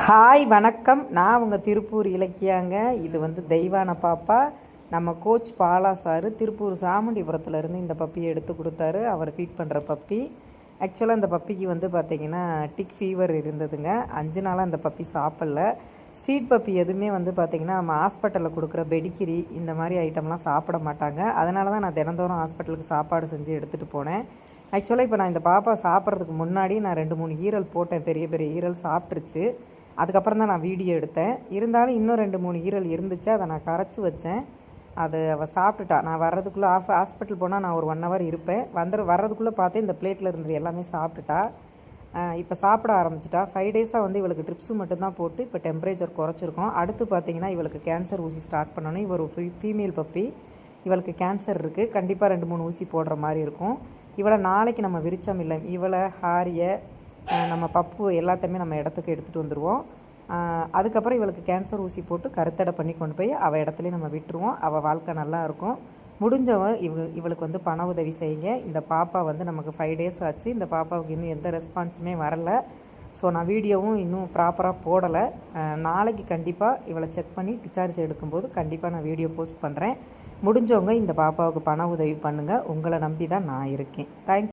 Hi வணக்கம். நான் உங்கள் திருப்பூர் இலக்கியாங்க. இது வந்து தெய்வான பாப்பா. நம்ம கோச் பாலா சார் திருப்பூர் சாமுண்டிபுரத்துலேருந்து இந்த பப்பியை எடுத்து கொடுத்தாரு. அவர் ஃபீட் பண்ணுற பப்பி. ஆக்சுவலாக இந்த பப்பிக்கு வந்து பார்த்திங்கன்னா டிக் ஃபீவர் இருந்ததுங்க. அஞ்சு நாளாக அந்த பப்பி சாப்பிடல. ஸ்ட்ரீட் பப்பி எதுவுமே வந்து பார்த்திங்கன்னா நம்ம ஹாஸ்பிட்டலில் கொடுக்குற பெடிக்கிரி இந்த மாதிரி ஐட்டம்லாம் சாப்பிட மாட்டாங்க. அதனால தான் நான் தினந்தோறும் ஹாஸ்பிட்டலுக்கு சாப்பாடு செஞ்சு எடுத்துகிட்டு போனேன். ஆக்சுவலாக இப்போ நான் இந்த பாப்பா சாப்பிட்றதுக்கு முன்னாடி நான் ரெண்டு மூணு ஈரல் போட்டேன். பெரிய பெரிய ஈரல் சாப்பிட்ருச்சு அதுக்கப்புறம் தான் நான் வீடியோ எடுத்தேன். இருந்தாலும் இன்னும் ரெண்டு மூணு ஈரல் இருந்துச்சு. அதை நான் கரைச்சி வச்சேன். அது அவள் சாப்பிட்டுட்டா. நான் வர்றதுக்குள்ளே ஆஃப் ஹாஸ்பிட்டல் போனால் நான் ஒரு ஒன் ஹவர் இருப்பேன். வந்துரு வர்றதுக்குள்ளே பார்த்தே இந்த பிளேட்டில் இருந்தது எல்லாமே சாப்பிட்டுட்டா. இப்போ சாப்பிட ஆரம்பிச்சிட்டா. ஃபைவ் டேஸாக வந்து இவளுக்கு ட்ரிப்ஸு மட்டும்தான் போட்டு இப்போ டெம்பரேச்சர் குறைச்சிருக்கோம். அடுத்து பார்த்தீங்கன்னா இவளுக்கு கேன்சர் ஊசி ஸ்டார்ட் பண்ணணும். இவர் ஒரு ஃபீமேல் பப்பி இவளுக்கு கேன்சர் இருக்குது கண்டிப்பாக ரெண்டு மூணு ஊசி போடுற மாதிரி இருக்கும். இவளை நாளைக்கு நம்ம விரிச்சம் இல்லை இவளை ஹாரியை நம்ம பப்பு எல்லாத்தையுமே நம்ம இடத்துக்கு எடுத்துகிட்டு வந்துடுவோம் அதுக்கப்புறம் இவளுக்கு கேன்சர் ஊசி போட்டு கருத்தடை பண்ணி கொண்டு போய் அவள் இடத்துலையே நம்ம விட்டுருவோம். அவள் வாழ்க்கை நல்லாயிருக்கும் முடிஞ்சவ இவ இவளுக்கு வந்து பண உதவி செய்யுங்க. இந்த பாப்பா வந்து நமக்கு ஃபைவ் டேஸ் ஆச்சு. இந்த பாப்பாவுக்கு இன்னும் எந்த ரெஸ்பான்ஸுமே வரல. ஸோ நான் வீடியோவும் இன்னும் ப்ராப்பராக போடலை. நாளைக்கு கண்டிப்பாக இவளை செக் பண்ணி டிச்சார்ஜ் எடுக்கும்போது கண்டிப்பாக நான் வீடியோ போஸ்ட் பண்ணுறேன் முடிஞ்சவங்க இந்த பாப்பாவுக்கு பண உதவி பண்ணுங்கள் உங்களை நம்பி தான் நான் இருக்கேன். தேங்க்